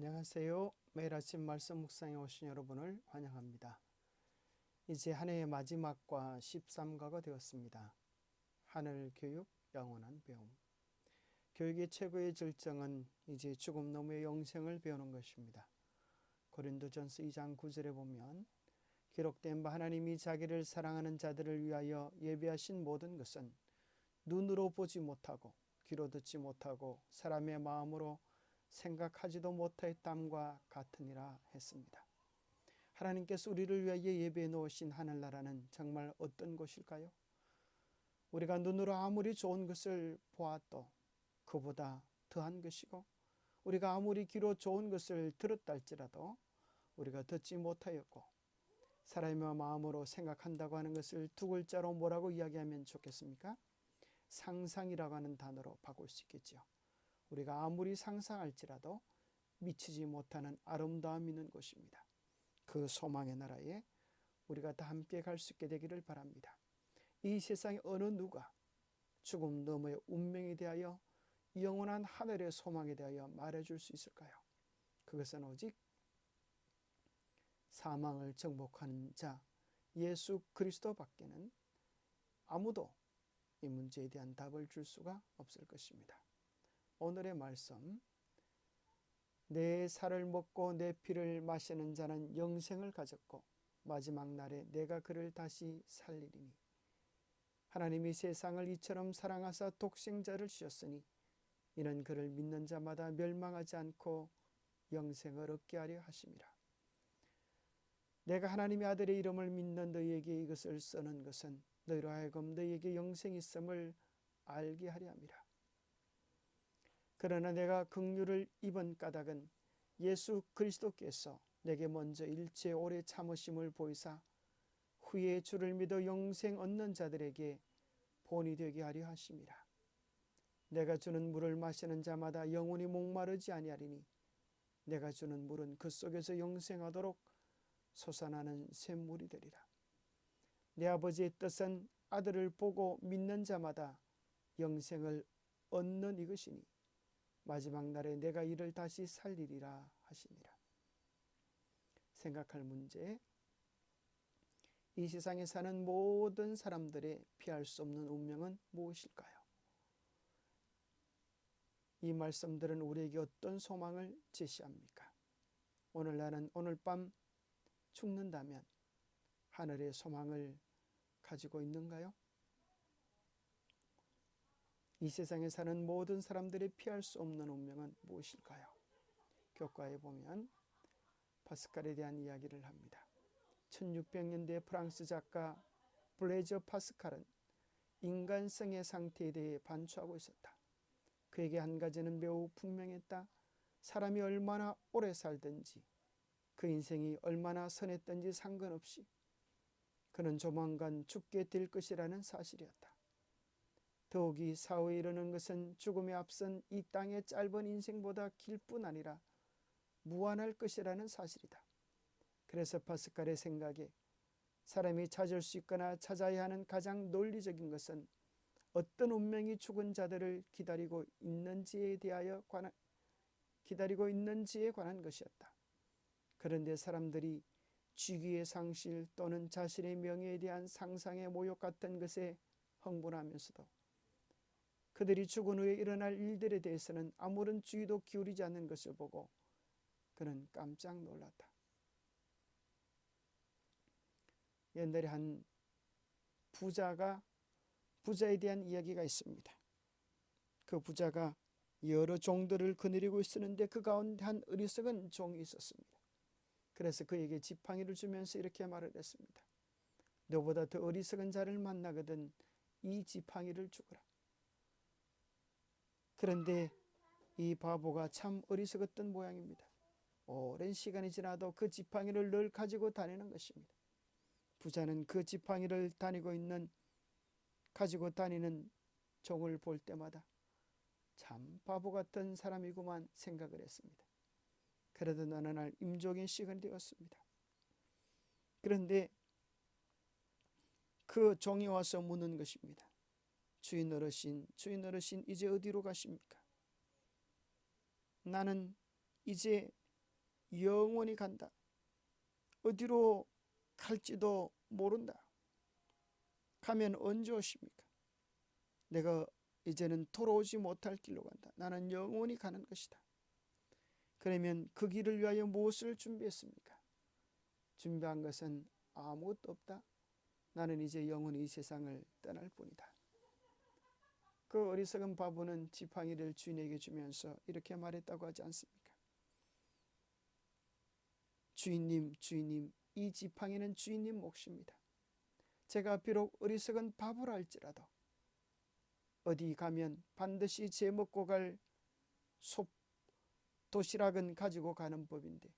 안녕하세요. 매일 아침 말씀 묵상에 오신 여러분을 환영합니다. 이제 한 해의 마지막과 13가가 되었습니다. 하늘 교육, 영원한 배움. 교육의 최고의 절정은 이제 죽음 너머의 영생을 배우는 것입니다. 고린도전서 2장 9절에 보면 기록된 바 하나님이 자기를 사랑하는 자들을 위하여 예비하신 모든 것은 눈으로 보지 못하고 귀로 듣지 못하고 사람의 마음으로 생각하지도 못하였담과 같으니라 했습니다. 하나님께서 우리를 위하여 예배해 놓으신 하늘나라는 정말 어떤 곳일까요? 우리가 눈으로 아무리 좋은 것을 보아도 그보다 더한 것이고 우리가 아무리 귀로 좋은 것을 들었다 할지라도 우리가 듣지 못하였고 사람의 마음으로 생각한다고 하는 것을 두 글자로 뭐라고 이야기하면 좋겠습니까? 상상이라고 하는 단어로 바꿀 수 있겠죠. 우리가 아무리 상상할지라도 미치지 못하는 아름다움이 있는 곳입니다. 그 소망의 나라에 우리가 다 함께 갈 수 있게 되기를 바랍니다. 이 세상에 어느 누가 죽음 너머의 운명에 대하여 영원한 하늘의 소망에 대하여 말해줄 수 있을까요? 그것은 오직 사망을 정복하는 자 예수 그리스도밖에는 아무도 이 문제에 대한 답을 줄 수가 없을 것입니다. 오늘의 말씀 내 살을 먹고 내 피를 마시는 자는 영생을 가졌고 마지막 날에 내가 그를 다시 살리리니 하나님이 세상을 이처럼 사랑하사 독생자를 주셨으니 이는 그를 믿는 자마다 멸망하지 않고 영생을 얻게 하려 하심이라. 내가 하나님의 아들의 이름을 믿는 너희에게 이것을 쓰는 것은 너희로 하여금 너희에게 영생이 있음을 알게 하려 함이라. 그러나 내가 긍휼을 입은 까닭은 예수 그리스도께서 내게 먼저 일체 오래 참으심을 보이사 후에 주를 믿어 영생 얻는 자들에게 본이 되게 하려 하심이라. 내가 주는 물을 마시는 자마다 영원히 목마르지 아니하리니 내가 주는 물은 그 속에서 영생하도록 솟아나는 샘물이 되리라. 내 아버지의 뜻은 아들을 보고 믿는 자마다 영생을 얻는 이것이니 마지막 날에 내가 이를 다시 살리리라 하시니라. 생각할 문제. 이 세상에 사는 모든 사람들의 피할 수 없는 운명은 무엇일까요? 이 말씀들은 우리에게 어떤 소망을 제시합니까? 오늘 나는 오늘 밤 죽는다면 하늘의 소망을 가지고 있는가요? 이 세상에 사는 모든 사람들이 피할 수 없는 운명은 무엇일까요? 교과에 보면 파스칼에 대한 이야기를 합니다. 1600년대 프랑스 작가 블레저 파스칼은 인간성의 상태에 대해 반추하고 있었다. 그에게 한 가지는 매우 분명했다. 사람이 얼마나 오래 살든지 그 인생이 얼마나 선했든지 상관없이 그는 조만간 죽게 될 것이라는 사실이었다. 더욱이 사후에 이르는 것은 죽음에 앞선 이 땅의 짧은 인생보다 길뿐 아니라 무한할 것이라는 사실이다. 그래서 파스칼의 생각에 사람이 찾을 수 있거나 찾아야 하는 가장 논리적인 것은 어떤 운명이 죽은 자들을 기다리고 있는지에 대하여 관한 기다리고 있는지에 관한 것이었다. 그런데 사람들이 쥐기의 상실 또는 자신의 명예에 대한 상상의 모욕 같은 것에 흥분하면서도 그들이 죽은 후에 일어날 일들에 대해서는 아무런 주의도 기울이지 않는 것을 보고 그는 깜짝 놀랐다. 옛날에 한 부자가 부자에 대한 이야기가 있습니다. 그 부자가 여러 종들을 거느리고 있었는데 그 가운데 한 어리석은 종이 있었습니다. 그래서 그에게 지팡이를 주면서 이렇게 말을 했습니다. 너보다 더 어리석은 자를 만나거든 이 지팡이를 주거라. 그런데 이 바보가 참 어리석었던 모양입니다. 오랜 시간이 지나도 그 지팡이를 늘 가지고 다니는 것입니다. 부자는 그 지팡이를 다니고 있는 가지고 다니는 종을 볼 때마다 참 바보 같은 사람이구만 생각을 했습니다. 그러던 어느 날 임종의 시간이 되었습니다. 그런데 그 종이 와서 묻는 것입니다. 주인 어르신, 주인 어르신, 이제 어디로 가십니까? 나는 이제 영원히 간다. 어디로 갈지도 모른다. 가면 언제 오십니까? 내가 이제는 돌아오지 못할 길로 간다. 나는 영원히 가는 것이다. 그러면 그 길을 위하여 무엇을 준비했습니까? 준비한 것은 아무것도 없다. 나는 이제 영원히 이 세상을 떠날 뿐이다. 그 어리석은 바보는 지팡이를 주인에게 주면서 이렇게 말했다고 하지 않습니까? 주인님, 주인님, 이 지팡이는 주인님 몫입니다. 제가 비록 어리석은 바보라 할지라도 어디 가면 반드시 제 먹고 갈 소, 도시락은 가지고 가는 법인데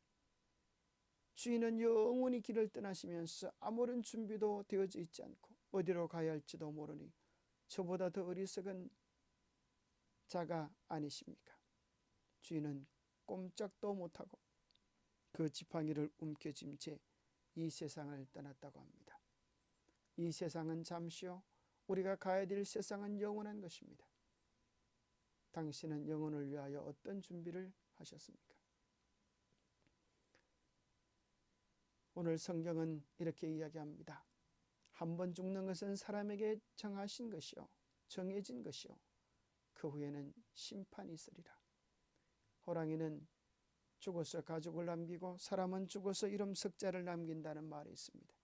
주인은 영원히 길을 떠나시면서 아무런 준비도 되어져 있지 않고 어디로 가야 할지도 모르니 저보다 더 어리석은 자가 아니십니까? 주인은 꼼짝도 못하고 그 지팡이를 움켜쥔 채 이 세상을 떠났다고 합니다. 이 세상은 잠시요. 우리가 가야 될 세상은 영원한 것입니다. 당신은 영혼을 위하여 어떤 준비를 하셨습니까? 오늘 성경은 이렇게 이야기합니다. 한 번 죽는 것은 사람에게 정하신 것이요. 정해진 것이요. 그 후에는 심판이 있으리라. 호랑이는 죽어서 가족을 남기고 사람은 죽어서 이름 석자를 남긴다는 말이 있습니다.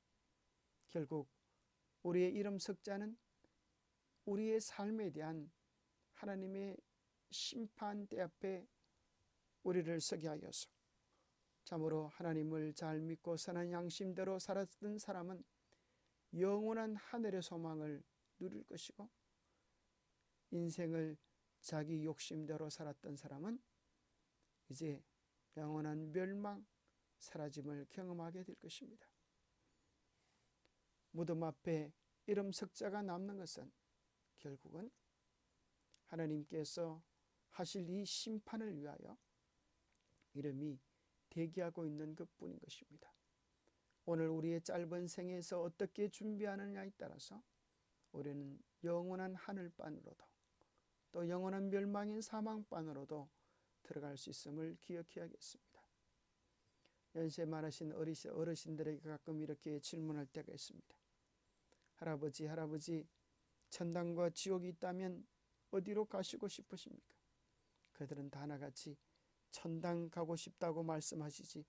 결국 우리의 이름 석자는 우리의 삶에 대한 하나님의 심판대 앞에 우리를 서게 하여서 참으로 하나님을 잘 믿고 선한 양심대로 살았던 사람은 영원한 하늘의 소망을 누릴 것이고 인생을 자기 욕심대로 살았던 사람은 이제 영원한 멸망, 사라짐을 경험하게 될 것입니다. 무덤 앞에 이름 석자가 남는 것은 결국은 하나님께서 하실 이 심판을 위하여 이름이 대기하고 있는 것 뿐인 것입니다. 오늘 우리의 짧은 생에서 어떻게 준비하느냐에 따라서 우리는 영원한 하늘반으로도 또 영원한 멸망인 사망반으로도 들어갈 수 있음을 기억해야겠습니다. 연세 많으신 어르신들에게 가끔 이렇게 질문할 때가 있습니다. 할아버지, 할아버지, 천당과 지옥이 있다면 어디로 가시고 싶으십니까? 그들은 다 하나같이 천당 가고 싶다고 말씀하시지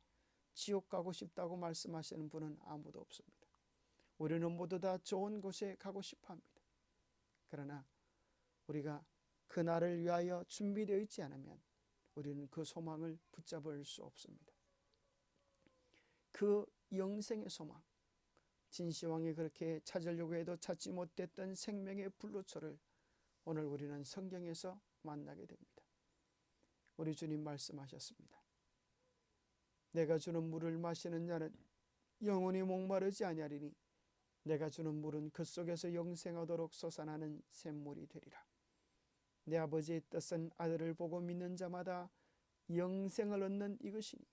지옥 가고 싶다고 말씀하시는 분은 아무도 없습니다. 우리는 모두 다 좋은 곳에 가고 싶어 합니다. 그러나 우리가 그날을 위하여 준비되어 있지 않으면 우리는 그 소망을 붙잡을 수 없습니다. 그 영생의 소망, 진시황이 그렇게 찾으려고 해도 찾지 못했던 생명의 불로초를 오늘 우리는 성경에서 만나게 됩니다. 우리 주님 말씀하셨습니다. 내가 주는 물을 마시는 자는 영원히 목마르지 아니하리니 내가 주는 물은 그 속에서 영생하도록 솟아나는 샘물이 되리라. 내 아버지의 뜻은 아들을 보고 믿는 자마다 영생을 얻는 이것이니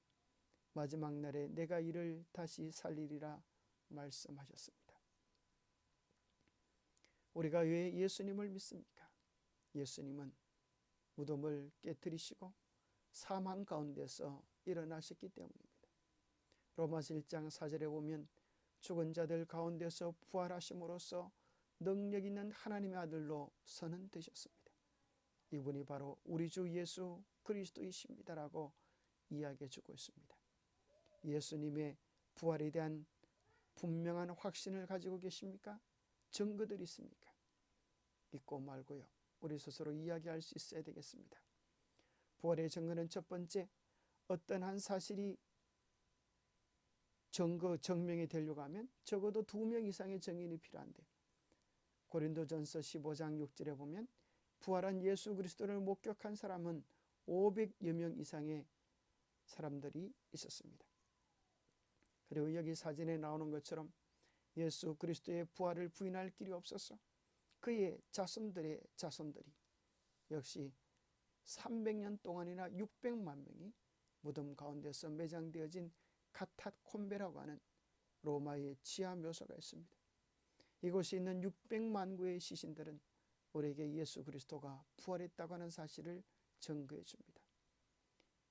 마지막 날에 내가 이를 다시 살리리라 말씀하셨습니다. 우리가 왜 예수님을 믿습니까? 예수님은 무덤을 깨뜨리시고 사망 가운데서 일어나셨기 때문입니다. 로마서 1장 4절에 보면 죽은 자들 가운데서 부활하심으로써 능력 있는 하나님의 아들로 선언되셨습니다. 이분이 바로 우리 주 예수 그리스도이십니다라고 이야기해 주고 있습니다. 예수님의 부활에 대한 분명한 확신을 가지고 계십니까? 증거들이 있습니까? 믿고 말고요. 우리 스스로 이야기할 수 있어야 되겠습니다. 부활의 증거는 첫 번째 어떤 한 사실이 증거 증명이 되려고 하면 적어도 두 명 이상의 증인이 필요한데 고린도전서 15장 6절에 보면 부활한 예수 그리스도를 목격한 사람은 500여 명 이상의 사람들이 있었습니다. 그리고 여기 사진에 나오는 것처럼 예수 그리스도의 부활을 부인할 길이 없어서 그의 자손들의 자손들이 역시 300년 동안이나 600만 명이 무덤 가운데서 매장되어진 카타콤베라고 하는 로마의 지하 묘소가 있습니다. 이곳에 있는 600만 구의 시신들은 우리에게 예수 그리스도가 부활했다고 하는 사실을 증거해 줍니다.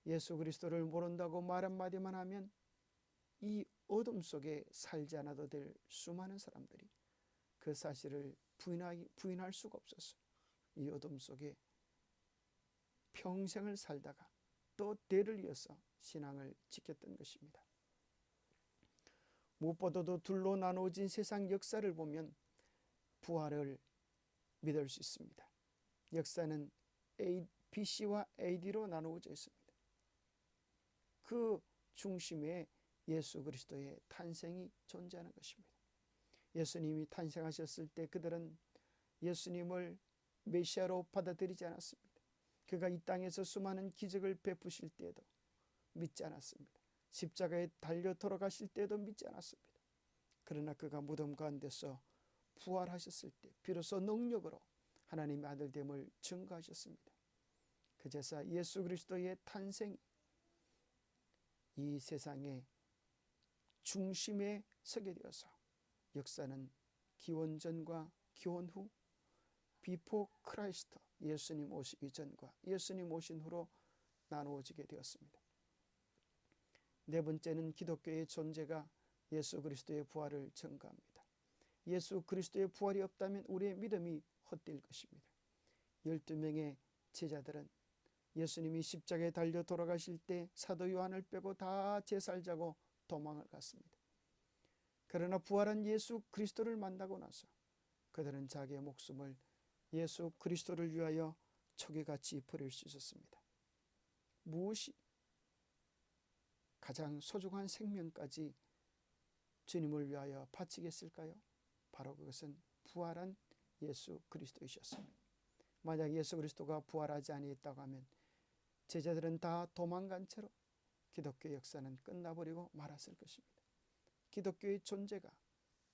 예수 그리스도를 모른다고 말 한마디만 하면 이 어둠 속에 살지 않아도 될 수많은 사람들이 그 사실을 부인하기, 부인할 수가 없었어요. 이 어둠 속에 평생을 살다가 또 대를 이어서 신앙을 지켰던 것입니다. 무엇보다도 둘로 나누어진 세상 역사를 보면 부활을 믿을 수 있습니다. 역사는 BC와 AD로 나누어져 있습니다. 그 중심에 예수 그리스도의 탄생이 존재하는 것입니다. 예수님이 탄생하셨을 때 그들은 예수님을 메시아로 받아들이지 않았습니다. 그가 이 땅에서 수많은 기적을 베푸실 때에도 믿지 않았습니다. 십자가에 달려 돌아가실 때도 믿지 않았습니다. 그러나 그가 무덤 가운데서 부활하셨을 때 비로소 능력으로 하나님의 아들됨을 증거하셨습니다. 그제서 예수 그리스도의 탄생이 이 세상의 중심에 서게 되어서 역사는 기원전과 기원 후 비포 크라이스트 예수님 오시기 전과 예수님 오신 후로 나누어지게 되었습니다. 네 번째는 기독교의 존재가 예수 그리스도의 부활을 증가합니다. 예수 그리스도의 부활이 없다면 우리의 믿음이 헛될 것입니다. 12명의 제자들은 예수님이 십자가에 달려 돌아가실 때 사도 요한을 빼고 다 제살자고 도망을 갔습니다. 그러나 부활한 예수 그리스도를 만나고 나서 그들은 자기의 목숨을 예수 그리스도를 위하여 초계같이 버릴 수 있었습니다. 무엇이 가장 소중한 생명까지 주님을 위하여 바치겠을까요? 바로 그것은 부활한 예수 그리스도이셨습니다. 만약 예수 그리스도가 부활하지 아니했다고 하면 제자들은 다 도망간 채로 기독교 역사는 끝나버리고 말았을 것입니다. 기독교의 존재가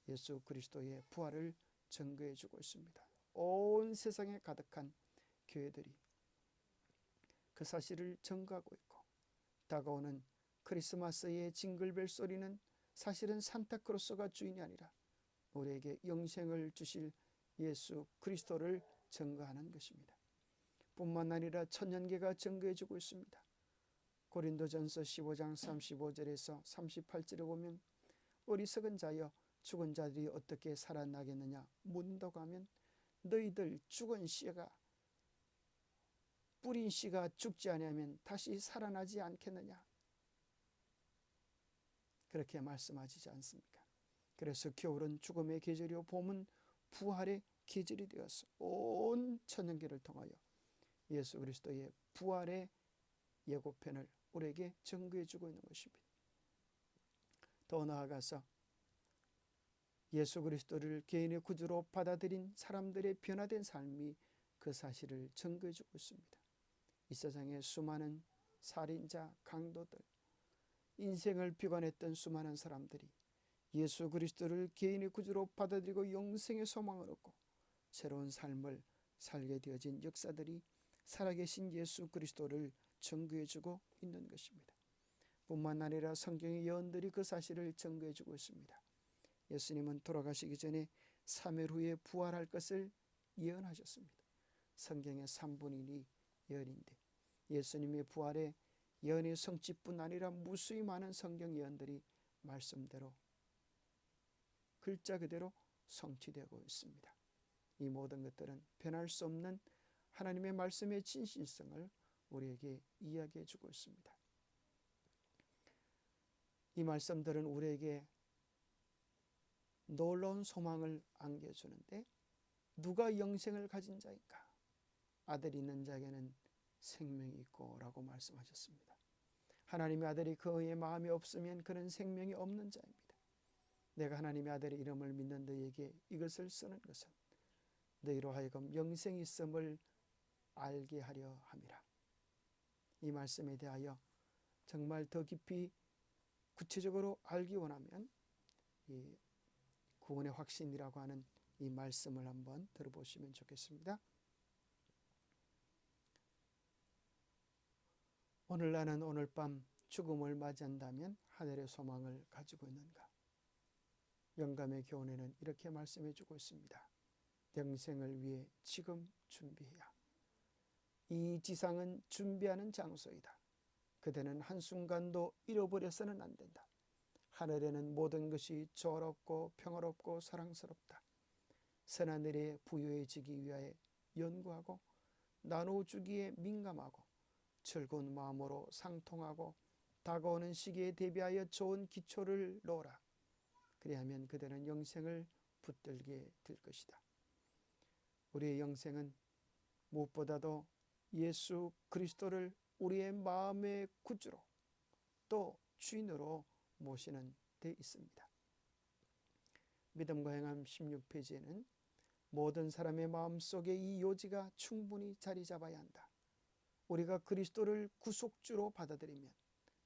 예수 그리스도의 부활을 증거해 주고 있습니다. 온 세상에 가득한 교회들이 그 사실을 증거하고 있고 다가오는 크리스마스의 징글벨 소리는 사실은 산타크로스가 주인이 아니라 우리에게 영생을 주실 예수 그리스도를 증거하는 것입니다. 뿐만 아니라 천년계가 증거해 주고 있습니다. 고린도전서 15장 35절에서 38절에 보면 어리석은 자여 죽은 자들이 어떻게 살아나겠느냐 묻는다고 하면 너희들 죽은 씨가 뿌린 씨가 죽지 아니하면 다시 살아나지 않겠느냐 그렇게 말씀하시지 않습니까? 그래서 겨울은 죽음의 계절이요 봄은 부활의 계절이 되어서 온 천년계를 통하여 예수 그리스도의 부활의 예고편을 우리에게 증거해 주고 있는 것입니다. 더 나아가서 예수 그리스도를 개인의 구주로 받아들인 사람들의 변화된 삶이 그 사실을 증거해 주고 있습니다. 이 세상에 수많은 살인자, 강도들, 인생을 비관했던 수많은 사람들이 예수 그리스도를 개인의 구주로 받아들이고 영생의 소망을 얻고 새로운 삶을 살게 되어진 역사들이 살아계신 예수 그리스도를 증거해주고 있는 것입니다. 뿐만 아니라 성경의 예언들이 그 사실을 증거해주고 있습니다. 예수님은 돌아가시기 전에 3일 후에 부활할 것을 예언하셨습니다. 성경의 3분의 2 예언인데 예수님의 부활에 예언의 성취뿐 아니라 무수히 많은 성경 예언들이 말씀대로 글자 그대로 성취되고 있습니다. 이 모든 것들은 변할 수 없는 하나님의 말씀의 진실성을 우리에게 이야기해 주고 있습니다. 이 말씀들은 우리에게 놀라운 소망을 안겨주는데 누가 영생을 가진 자인가? 아들이 있는 자에게는 생명이 있고 라고 말씀하셨습니다. 하나님의 아들이 그의 마음이 없으면 그는 생명이 없는 자입니다. 내가 하나님의 아들의 이름을 믿는 너에게 이것을 쓰는 것은 너희로 하여금 영생이 있음을 알게 하려 함이라. 이 말씀에 대하여 정말 더 깊이 구체적으로 알기 원하면 이 구원의 확신이라고 하는 이 말씀을 한번 들어보시면 좋겠습니다. 오늘 나는 오늘 밤 죽음을 맞이한다면 하늘의 소망을 가지고 있는가? 영감의 교훈에는 이렇게 말씀해 주고 있습니다. 영생을 위해 지금 준비해야. 이 지상은 준비하는 장소이다. 그대는 한순간도 잃어버려서는 안 된다. 하늘에는 모든 것이 조롭고 평화롭고 사랑스럽다. 선하늘에 부유해지기 위하여 연구하고 나눠주기에 민감하고 즐거운 마음으로 상통하고 다가오는 시기에 대비하여 좋은 기초를 놓으라. 그리하면 그대는 영생을 붙들게 될 것이다. 우리의 영생은 무엇보다도 예수 그리스도를 우리의 마음의 구주로 또 주인으로 모시는 데 있습니다. 믿음과 행함 16페이지에는 모든 사람의 마음속에 이 요지가 충분히 자리 잡아야 한다. 우리가 그리스도를 구속주로 받아들이면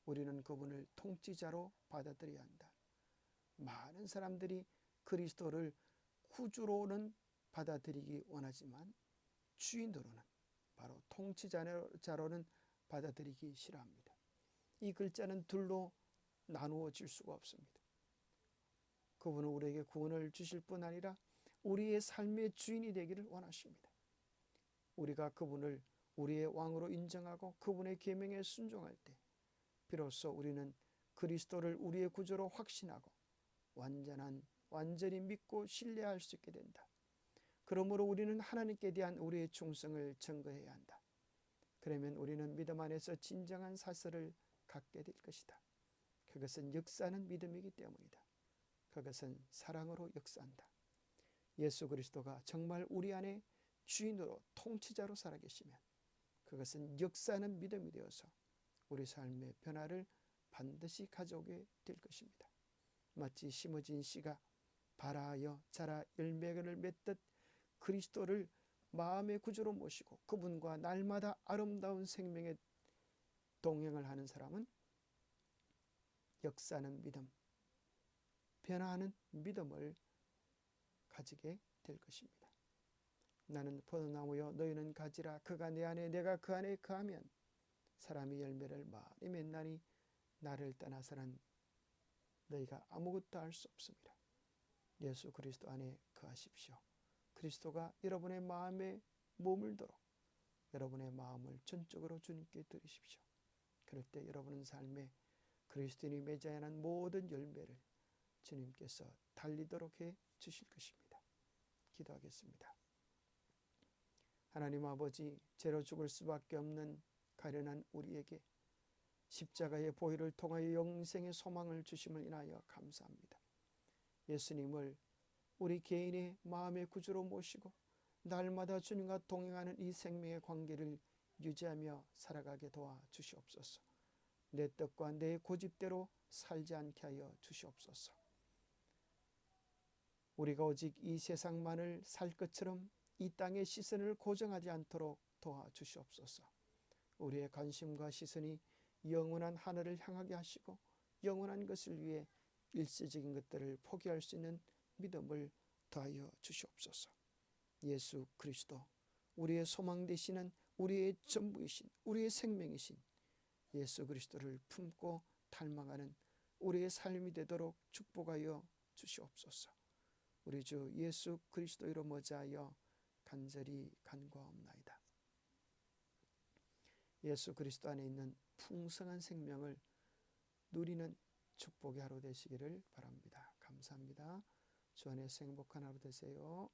우리는 그분을 통치자로 받아들여야 한다. 많은 사람들이 그리스도를 구주로는 받아들이기 원하지만 주인으로는 바로 통치자로는 받아들이기 싫어합니다. 이 글자는 둘로 나누어질 수가 없습니다. 그분은 우리에게 구원을 주실 뿐 아니라 우리의 삶의 주인이 되기를 원하십니다. 우리가 그분을 우리의 왕으로 인정하고 그분의 계명에 순종할 때 비로소 우리는 그리스도를 우리의 구조로 확신하고 완전한 완전히 믿고 신뢰할 수 있게 된다. 그러므로 우리는 하나님께 대한 우리의 충성을 증거해야 한다. 그러면 우리는 믿음 안에서 진정한 사슬을 갖게 될 것이다. 그것은 역사는 믿음이기 때문이다. 그것은 사랑으로 역사한다. 예수 그리스도가 정말 우리 안에 주인으로 통치자로 살아계시면 그것은 역사는 믿음이 되어서 우리 삶의 변화를 반드시 가져오게 될 것입니다. 마치 심어진 씨가 발아하여 자라 열매를 맺듯 그리스도를 마음의 구주로 모시고 그분과 날마다 아름다운 생명의 동행을 하는 사람은 역사는 믿음, 변화하는 믿음을 가지게 될 것입니다. 나는 포도나무여 너희는 가지라 그가 내 안에 내가 그 안에 거하면 사람이 열매를 많이 맺나니 나를 떠나서는 너희가 아무것도 할 수 없습니다. 예수 그리스도 안에 거하십시오. 그리스도가 여러분의 마음에 머물도록 여러분의 마음을 전적으로 주님께 드리십시오. 그럴 때 여러분은 삶에 그리스도인이 맺어야 하는 모든 열매를 주님께서 달리도록 해 주실 것입니다. 기도하겠습니다. 하나님 아버지, 죄로 죽을 수밖에 없는 가련한 우리에게 십자가의 보혈을 통하여 영생의 소망을 주심을 인하여 감사합니다. 예수님을 우리 개인의 마음의 구주로 모시고 날마다 주님과 동행하는 이 생명의 관계를 유지하며 살아가게 도와 주시옵소서. 내 뜻과 내 고집대로 살지 않게 하여 주시옵소서. 우리가 오직 이 세상만을 살 것처럼 이 땅의 시선을 고정하지 않도록 도와 주시옵소서. 우리의 관심과 시선이 영원한 하늘을 향하게 하시고 영원한 것을 위해 일시적인 것들을 포기할 수 있는 믿음을 더하여 주시옵소서. 예수 그리스도 우리의 소망 되시는 우리의 전부이신 우리의 생명이신 예수 그리스도를 품고 닮아가는 우리의 삶이 되도록 축복하여 주시옵소서. 우리 주 예수 그리스도 이름 모자하여 간절히 간구하옵나이다. 예수 그리스도 안에 있는 풍성한 생명을 누리는 축복의 하루 되시기를 바랍니다. 감사합니다. 주 안에서 행복한 하루 되세요.